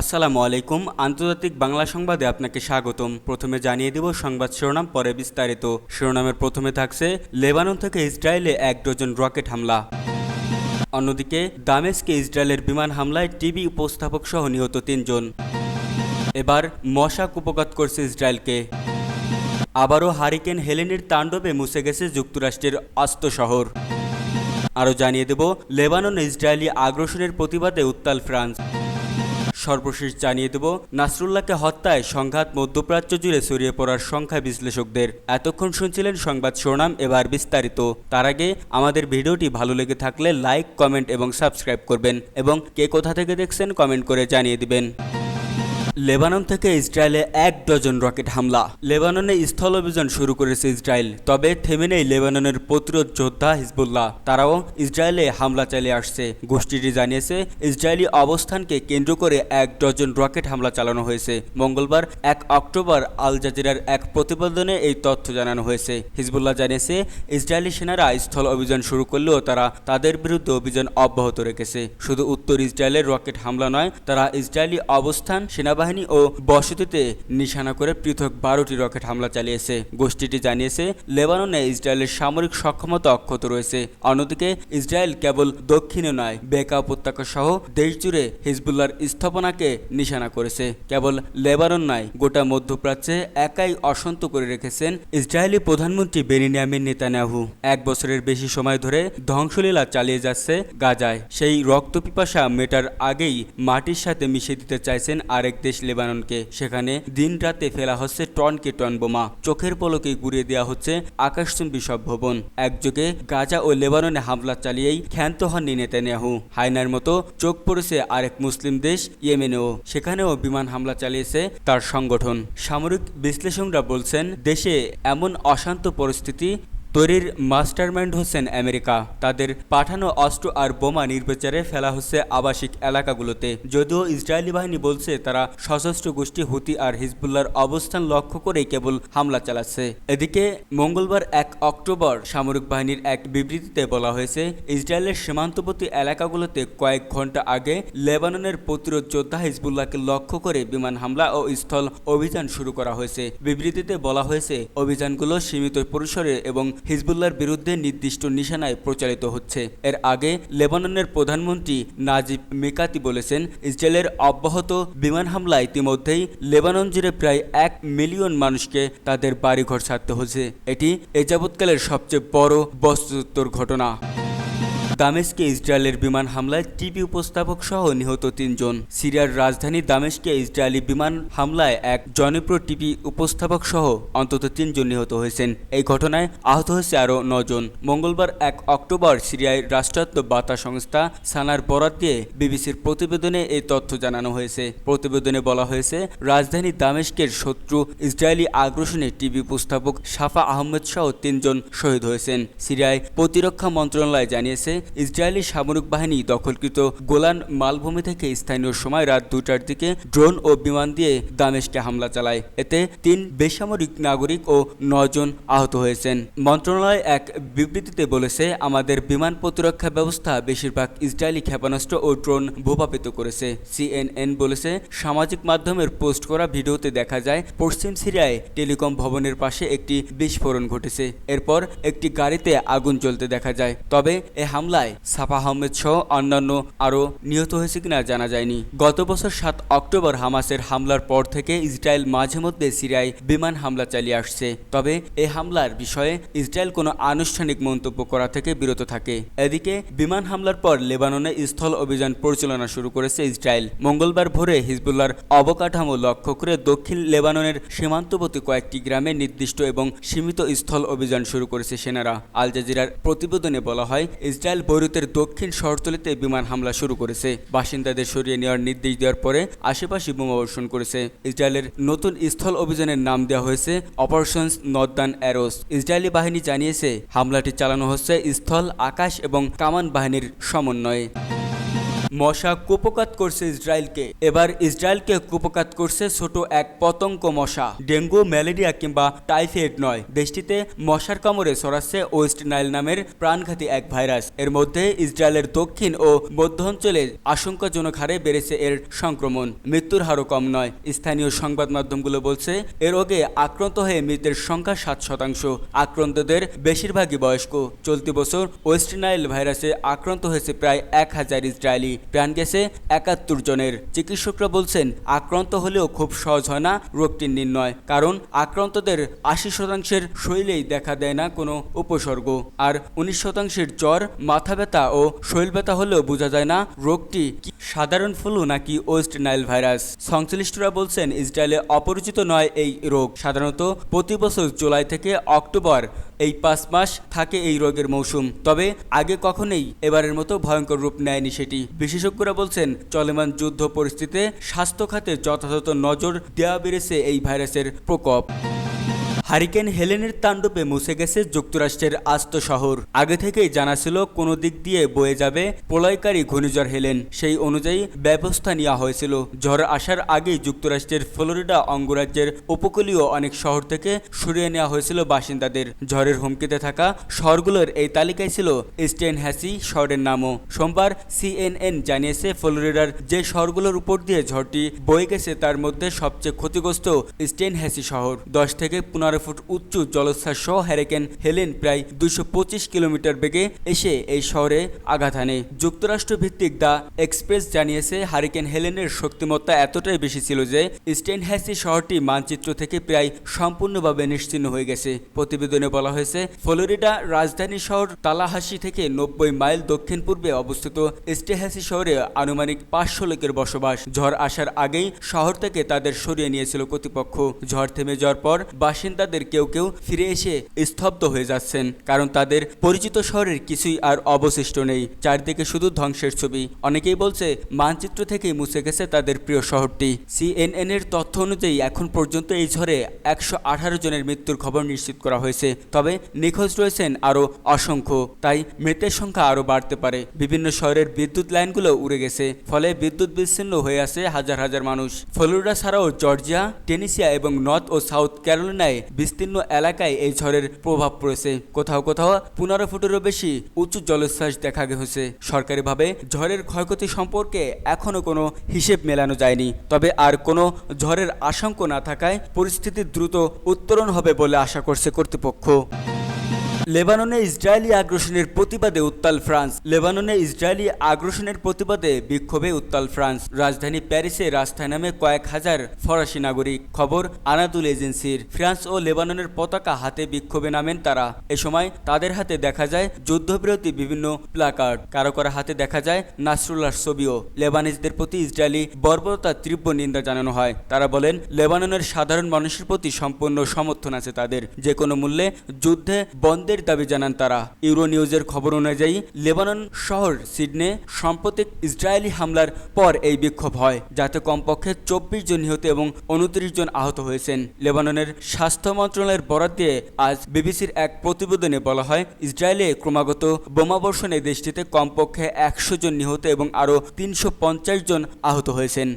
আসসালামু আলাইকুম। আন্তর্জাতিক বাংলা সংবাদে আপনাকে স্বাগতম। প্রথমে জানিয়ে দেব সংবাদ শিরোনাম, পরে বিস্তারিত। শিরোনামের প্রথমে থাকছে, লেবানন থেকে ইসরায়েলে এক ডজন রকেট হামলা। অন্যদিকে, দামেস্কে ইসরায়েলের বিমান হামলায় টিভি উপস্থাপক সহ নিহত তিনজন। এবার মশা কুপকাত করছে ইসরায়েলকে। আবারও হারিকেন হেলেনের তাণ্ডবে মুছে গেছে যুক্তরাষ্ট্রের অস্ত শহর। আরও জানিয়ে দেব, লেবানন ইসরায়েলি আগ্রাসনের প্রতিবাদে উত্তাল ফ্রান্স। সর্বশেষ জানিয়ে দেব, নাসরুল্লাহকে হত্যায় সংঘাত মধ্যপ্রাচ্য জুড়ে ছড়িয়ে পড়ার সংখ্যা বিশ্লেষকদের। এতক্ষণ শুনছিলেন সংবাদ শিরোনাম, এবার বিস্তারিত। তার আগে আমাদের ভিডিওটি ভালো লেগে থাকলে লাইক, কমেন্ট এবং সাবস্ক্রাইব করবেন এবং কে কোথা থেকে দেখছেন কমেন্ট করে জানিয়ে দিবেন। লেবানন থেকে ইসরায়েলে এক ডজন রকেট হামলা। লেবাননে স্থল অভিযান শুরু করেছে ইসরায়েল, তবে থেমে নেই লেবাননের প্রতিরোধ যোদ্ধা হিজবুল্লাহ। তারাও ইসরায়েলে হামলা চালিয়ে আসছে। গোষ্ঠীটি জানিয়েছে, ইসরায়েলি অবস্থানকে কেন্দ্র করে এক ডজন রকেট হামলা চালানো হয়েছে। মঙ্গলবার এক অক্টোবর আল জাজিরার এক প্রতিবেদনে এই তথ্য জানানো হয়েছে। হিজবুল্লাহ জানিয়েছে, ইসরায়েলি সেনারা স্থল অভিযান শুরু করলেও তারা তাদের বিরুদ্ধে অভিযান অব্যাহত রেখেছে। শুধু উত্তর ইসরায়েলের রকেট হামলা নয়, তারা ইসরায়েলি অবস্থান, সেনাবাহিনী সেনাবাহিনী ও বসতিতে নিশানা করে পৃথক বারোটি রকেট হামলা চালিয়েছে। গোষ্ঠীটি জানিয়েছে, লেবাননে ইসরায়েলের সামরিক সক্ষমতা অক্ষত রয়েছে। অন্যদিকে, ইসরায়েল কেবল দক্ষিণে নয়, বেকা উপত্যকা সহ দেশজুড়ে হিজবুল্লার স্থাপনাকে নিশানা করেছে। কেবল লেবানন নয়, গোটা মধ্যপ্রাচ্যে একাই অশান্ত করে রেখেছেন ইসরায়েলি প্রধানমন্ত্রী বেনিয়ামিন নেতানিয়াহু। এক বছরের বেশি সময় ধরে ধ্বংসলীলা চালিয়ে যাচ্ছে গাজায়। সেই রক্তপিপাসা মেটার আগেই মাটির সাথে মিশিয়ে দিতে চাইছেন আরেক দেশ লেবাননকে। সেখানে দিন রাতে ফেলা হচ্ছে টনকে টন বোমা। চোখের পলকে গুড়িয়ে দেওয়া হচ্ছে আকাশচুম্বী সব ভবন। একযোগে গাজা ও লেবাননে হামলা চালিয়েই ক্ষান্ত হননি নেতানিয়াহু। হায়নার মতো চোখ পড়েছে আরেক মুসলিম দেশ, ইয়েমেনেও। সেখানেও বিমান হামলা চালিয়েছে তার সংগঠন। সামরিক বিশ্লেষকরা বলছেন, দেশে এমন অশান্ত পরিস্থিতি তৈরির মাস্টারমাইন্ড হচ্ছেন আমেরিকা। তাদের পাঠানো অস্ত্র আর বোমা নির্বিচারে ফেলা হচ্ছে আবাসিক এলাকাগুলোতে। যদিও ইসরায়েলি বাহিনী বলছে, তারা সশস্ত্র গোষ্ঠী হুতি আর হিজবুল্লার অবস্থান লক্ষ্য করেই কেবল হামলা চালাচ্ছে। এদিকে, মঙ্গলবার এক অক্টোবর সামরিক বাহিনীর এক বিবৃতিতে বলা হয়েছে, ইসরায়েলের সীমান্তবর্তী এলাকাগুলোতে কয়েক ঘণ্টা আগে লেবাননের প্রতিরোধ যোদ্ধা হিজবুল্লাহকে লক্ষ্য করে বিমান হামলা ও স্থল অভিযান শুরু করা হয়েছে। বিবৃতিতে বলা হয়েছে, অভিযানগুলো সীমিত পরিসরে এবং হিজবুল্লার বিরুদ্ধে নির্দিষ্ট নিশানায় প্রচারিত হচ্ছে। এর আগে লেবাননের প্রধানমন্ত্রী নাজিব মিকাতি বলেছেন, ইসরায়েলের অব্যাহত বিমান হামলা ইতিমধ্যেই লেবানন জুড়ে প্রায় এক মিলিয়ন মানুষকে তাদের বাড়িঘর ছাড়তে হচ্ছে এটি এ যাবৎকালের সবচেয়ে বড় বস্তুত্তর ঘটনা। দামেস্কে ইসরায়েলের বিমান হামলায় টিভি উপস্থাপক সহ নিহত তিনজন। সিরিয়ার রাজধানী দামেস্কে ইসরায়েলি বিমান হামলায় এক জনপ্রিয় টিভি উপস্থাপক সহ অন্তত তিনজন নিহত হয়েছেন। এই ঘটনায় আহত হয়েছে আরও নজন। মঙ্গলবার এক অক্টোবর সিরিয়ায় রাষ্ট্রায়ত্ত বার্তা সংস্থা সানার বরাত দিয়ে বিবিসির প্রতিবেদনে এই তথ্য জানানো হয়েছে। প্রতিবেদনে বলা হয়েছে, রাজধানী দামেস্কের শত্রু ইসরায়েলি আগ্রাসনে টিভি উপস্থাপক সাফা আহমেদ সহ তিনজন শহীদ হয়েছেন। সিরিয়ায় প্রতিরক্ষা মন্ত্রণালয় জানিয়েছে ইসরায়েলি সামরিক বাহিনী দখলকৃত গোলান মালভূমি থেকে স্থানীয় সময় রাত দুটার দিকে ড্রোন ও বিমান দিয়ে দামেশকে হামলা চালায়। এতে তিন বেসামরিক নাগরিক ও নজন আহত হয়েছেন। মন্ত্রণালয় এক বিবৃতিতে বলেছে, আমাদের বিমান প্রতিরক্ষা ব্যবস্থা বেশিরভাগ ইসরায়েলি ক্ষেপণাস্ত্র ও ড্রোন ভূপাপিত করেছে। সিএনএন বলেছে, সামাজিক মাধ্যমের পোস্ট করা ভিডিওতে দেখা যায়, পশ্চিম সিরিয়ায় টেলিকম ভবনের পাশে একটি বিস্ফোরণ ঘটেছে। এরপর একটি গাড়িতে আগুন জ্বলতে দেখা যায়। তবে এ হামলা হামলায় সাফা আহমেদ সহ অন্যান্য আরও নিহত হয়েছে কিনা জানা যায়নি। গত বছর সাত অক্টোবর হামাসের হামলার পর থেকে ইসরায়েল মাঝে মধ্যে সিরিয়ায় বিমান হামলা চালিয়ে আসছে। তবে এই হামলার বিষয়ে ইসরায়েল কোনো আনুষ্ঠানিক মন্তব্য করা থেকে বিরত থাকে। এদিকে বিমান হামলার পর লেবাননে স্থল অভিযান পরিচালনা শুরু করেছে ইসরায়েল। মঙ্গলবার ভোরে হিজবুল্লার অবকাঠামো লক্ষ্য করে দক্ষিণ লেবাননের সীমান্তবর্তী কয়েকটি গ্রামে নির্দিষ্ট এবং সীমিত স্থল অভিযান শুরু করেছে সেনারা। আল জাজিরার প্রতিবেদনে বলা হয়, ইসরায়েল বৈরুতের দক্ষিণ শহরতলিতে বিমান হামলা শুরু করেছে। বাসিন্দাদের সরিয়ে নেওয়ার নির্দেশ দেওয়ার পরে আশেপাশে বোমাবর্ষণ করেছে। ইসরায়েলের নতুন স্থল অভিযানের নাম দেওয়া হয়েছে অপারেশন নর্দান অ্যারোস। ইসরায়েলি বাহিনী জানিয়েছে, হামলাটি চালানো হচ্ছে স্থল, আকাশ এবং কামান বাহিনীর সমন্বয়ে। মশা কুপকাত করছে ইসরায়েলকে। এবার ইসরায়েলকে কুপকাত করছে ছোট এক পতঙ্গ মশা, ডেঙ্গু, ম্যালেরিয়া কিংবা টাইফয়েড নয়। দেশটিতে মশার কামড়ে ছড়াচ্ছে ওয়েস্ট নাইল নামের প্রাণঘাতী এক ভাইরাস। এর মধ্যে ইসরায়েলের দক্ষিণ ও মধ্য অঞ্চলে আশঙ্কাজনক হারে বেড়েছে এর সংক্রমণ। মৃত্যুর হারও কম নয়। স্থানীয় সংবাদ মাধ্যমগুলো বলছে এ রোগে আক্রান্ত হয়ে মৃতের সংখ্যা সাত শতাংশ। আক্রান্তদের বেশিরভাগই বয়স্ক। চলতি বছর ওয়েস্ট নাইল ভাইরাসে আক্রান্ত হয়েছে প্রায় এক হাজার ইসরায়েলি। প্রাণ গেছে একাত্তর জনের। চিকিৎসকরা বলছেন, আক্রান্ত হলেও খুব সহজ হয় না, রোগটির নির্ণয়। কারণ, আক্রান্তদের আশি শতাংশের শরীরেই দেখা দেয় না কোনো উপসর্গ। আর উনিশ শতাংশের জ্বর, মাথা ব্যথা ও শৈল ব্যথা হলেও বোঝা যায় না, রোগটি কি সাধারণ ফ্লু নাকি ওয়েস্ট নাইল ভাইরাস। সংশ্লিষ্টরা বলছেন, ইসরায়েলে অপরিচিত নয় এই রোগ। সাধারণত প্রতি বছর জুলাই থেকে অক্টোবর এই পাঁচ মাস থাকে এই রোগের মৌসুম। তবে আগে কখনোই এবারের মতো ভয়ঙ্কর রূপ নেয়নি সেটি। বিশেষজ্ঞরা বলছেন, চলমান যুদ্ধ পরিস্থিতিতে স্বাস্থ্য খাতে যথাযথ নজর দেওয়া বেড়েছে এই ভাইরাসের প্রকোপ। হারিকেন হেলেনের তাণ্ডবে মুছে গেছে যুক্তরাষ্ট্রের আস্ত শহর। আগে থেকেই জানা ছিল কোনো দিক দিয়ে বয়ে যাবে প্রলয়কারী ঘূর্ণিঝড় হেলেন। সেই অনুযায়ী ব্যবস্থা নেওয়া হয়েছিল। ঝড় আসার আগেই যুক্তরাষ্ট্রের ফ্লোরিডা অঙ্গরাজ্যের উপকূলীয় অনেক শহর থেকে সরিয়ে নেওয়া হয়েছিল বাসিন্দাদের। ঝড়ের হুমকিতে থাকা শহরগুলোর এই তালিকায় ছিল স্টেন হ্যাসি শহরের নামও। সোমবার সিএনএন জানিয়েছে ফ্লোরিডার যে শহরগুলোর উপর দিয়ে ঝড়টি বয়ে গেছে তার মধ্যে সবচেয়ে ক্ষতিগ্রস্ত স্টেন হ্যাসি শহর। দশ থেকে পনেরো ফুট উচ্চ জলোচ্ছ্বাস সহ হ্যারিকেন হেলেন প্রায় দুশো কিলোমিটার বেগে এসে এই শহরে আঘাত হানে। যুক্তরাষ্ট্র ভিত্তিক দ্য এক্সপ্রেস জানিয়েছে হারিকেন হেলেনের শক্তিমত্তা এতটাই বেশি ছিল যে স্টেনহ্যাসি শহরটি মানচিত্র থেকে প্রায় সম্পূর্ণভাবে নিশ্চিহ্ন হয়ে গেছে। প্রতিবেদনে বলা হয়েছে, ফ্লোরিডা রাজধানী শহর তালাহাসি থেকে নব্বই মাইল দক্ষিণ পূর্বে অবস্থিত স্টেহাসি শহরে আনুমানিক পাঁচশো লোকের বসবাস। ঝড় আসার আগেই শহর থেকে তাদের সরিয়ে নিয়েছিল কর্তৃপক্ষ। ঝড় থেমে যাওয়ার পর বাসিন্দাদের কেউ কেউ ফিরে এসে স্তব্ধ হয়ে যাচ্ছেন, কারণ তাদের পরিচিত শহরের কিছুই আর অবশিষ্ট নেই। চারদিকে শুধু ধ্বংসের ছবি। অনেকেই বলছে, মানচিত্র থেকেই মুছে গেছে তাদের প্রিয় শহরটি। সিএনএন এর তথ্য অনুযায়ী এখন পর্যন্ত এই ঝড়ে একশো আঠারো জনের মৃত্যুর খবর নিশ্চিত করা হয়েছে। তবে নিখোঁজ রয়েছেন আরও অসংখ্য। তাই মৃতের সংখ্যা আরও বাড়তে পারে। বিভিন্ন শহরের বিদ্যুৎ লাইনগুলো উড়ে গেছে। ফলে বিদ্যুৎ বিচ্ছিন্ন হয়ে আছে হাজার হাজার মানুষ। ফ্লোরিডা ছাড়াও জর্জিয়া, টেনিসিয়া এবং নর্থ ও সাউথ ক্যারোলিনায় বিস্তীর্ণ এলাকায় এই ঝড়ের প্রভাব পড়েছে। কোথাও কোথাও পনেরো ফুটেরও বেশি উঁচু জলোচ্ছ্বাস দেখা গেছে। সরকারিভাবে ঝড়ের ক্ষয়ক্ষতি সম্পর্কে এখনও কোনো হিসেব মেলানো যায়নি। তবে আর কোনো ঝড়ের আশঙ্কা না থাকায় পরিস্থিতি দ্রুত উত্তরণ হবে বলে আশা করছে কর্তৃপক্ষ। লেবাননে ইসরায়েলি আগ্রাসনের প্রতিবাদে উত্তাল ফ্রান্স। লেবাননে ইসরায়েলি আগ্রাসনের প্রতিবাদে বিক্ষোভে উত্তাল ফ্রান্স। রাজধানী প্যারিসে রাস্তায় নামে কয়েক হাজার ফরাসি নাগরিক। খবর আনাদুল এজেন্সির। ফ্রান্স ও লেবাননের পতাকা হাতে বিক্ষোভে নামেন তারা। এ সময় তাদের হাতে দেখা যায় যুদ্ধবিরতি বিভিন্ন প্লাকার্ড। কারও কারও হাতে দেখা যায় নাসরুল্লাহর ছবিও। লেবানিজদের প্রতি ইসরায়েলি বর্বরতার তীব্র নিন্দা জানানো হয়। তারা বলেন, লেবাননের সাধারণ মানুষের প্রতি সম্পূর্ণ সমর্থন আছে তাদের। যে কোনো মূল্যে যুদ্ধে বন্ধের দাবি জানান তারা। ইউরো নিউজের খবর অনুযায়ী, লেবানন শহর সিডনে সাম্প্রতিক ইসরায়েলি হামলার পর এই বিক্ষোভ হয়, যাতে কমপক্ষে চব্বিশ জন নিহত এবং উনত্রিশ জন আহত হয়েছেন। লেবাননের স্বাস্থ্য মন্ত্রণালয়ের বরাদ দিয়ে আজ বিবিসির এক প্রতিবেদনে বলা হয়, ইসরায়েলে ক্রমাগত বোমাবর্ষণে দেশটিতে কমপক্ষে একশো জন নিহত এবং আরও তিনশো পঞ্চাশ জন আহত হয়েছেন।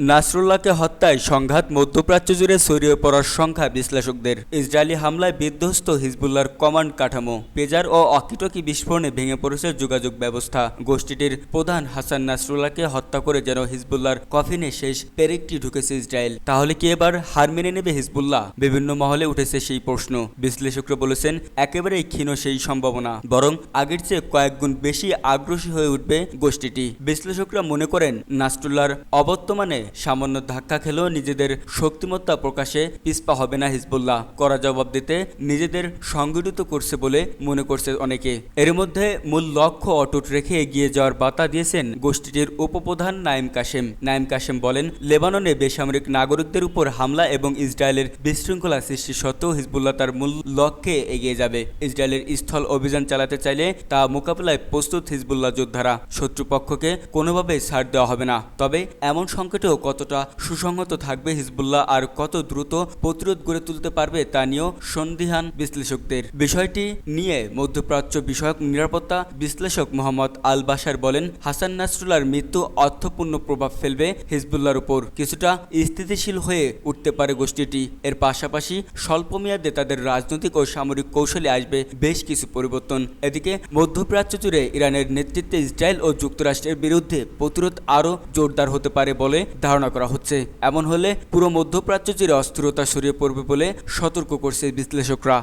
নাসরুল্লাহকে হত্যায় সংঘাত মধ্যপ্রাচ্য জুড়ে ছড়িয়ে পড়ার সংখ্যা বিশ্লেষকদের। ইসরায়েলি হামলায় বিধ্বস্ত হিজবুল্লার কমান্ড কাঠামো, পেজার ও অকিটকি বিস্ফোরণে ভেঙে পড়েছে যোগাযোগ ব্যবস্থা। গোষ্ঠীটির প্রধান হাসান নাসরুল্লাহকে হত্যা করে যেন হিজবুল্লার কফিনে শেষ পেরেকটি ঢুকেছে ইসরায়েল। তাহলে কি এবার হার মেনে নেবে হিজবুল্লাহ? বিভিন্ন মহলে উঠেছে সেই প্রশ্ন। বিশ্লেষকরা বলেছেন, একেবারেই ক্ষীণ সেই সম্ভাবনা, বরং আগের চেয়ে কয়েক গুণ বেশি আগ্রসী হয়ে উঠবে গোষ্ঠীটি। বিশ্লেষকরা মনে করেন, নাসরুল্লাহর অবর্তমানে সামান্য ধাক্কা খেলেও নিজেদের শক্তিমত্তা প্রকাশে পিসপা হবে না হিজবুল্লাহ। করা জবাব দিতে নিজেদের সংগঠিত করছে বলে মনে করছে অনেকে। এর মধ্যে মূল লক্ষ্য অটুট রেখে এগিয়ে যাওয়ার বার্তা দিয়েছেন গোষ্ঠীটির উপপ্রধান নাইম কাশেম। নাইম কাশেম বলেন, লেবাননে বেসামরিক নাগরিকদের উপর হামলা এবং ইসরায়েলের বিশৃঙ্খলা সৃষ্টি সত্ত্বেও হিজবুল্লাহ তার মূল লক্ষ্যে এগিয়ে যাবে। ইসরায়েলের স্থল অভিযান চালাতে চাইলে তা মোকাবেলায় প্রস্তুত হিজবুল্লাহ যোদ্ধারা। শত্রুপক্ষকে কোনোভাবে ছাড় দেওয়া হবে না। তবে এমন সংকটেও হলেও কতটা সুসংহত থাকবে হিজবুল্লাহ আর কত দ্রুত প্রতিরোধ গড়ে তুলতে পারবে তা নিয়েও সন্দিহান বিশ্লেষকদের। বিষয়টি নিয়ে মধ্যপ্রাচ্য বিষয়ক নিরাপত্তা বিশ্লেষক মোহাম্মদ আল বাশার বলেন, হাসান নাসরুল্লাহর মৃত্যু অর্থপূর্ণ প্রভাব ফেলবে হিজবুল্লাহর উপর। কিছুটা স্থিতিশীল হয়ে উঠতে পারে গোষ্ঠীটি। এর পাশাপাশি স্বল্প মেয়াদে তাদের রাজনৈতিক ও সামরিক কৌশলে আসবে বেশ কিছু পরিবর্তন। এদিকে মধ্যপ্রাচ্য জুড়ে ইরানের নেতৃত্বে ইসরায়েল ও যুক্তরাষ্ট্রের বিরুদ্ধে প্রতিরোধ আরও জোরদার হতে পারে বলে ধারণা করা হচ্ছে। এমন হলে পুরো মধ্যপ্রাচ্য জুড়ে অস্থিরতা ছড়িয়ে পড়বে বলে সতর্ক করছে বিশ্লেষকরা।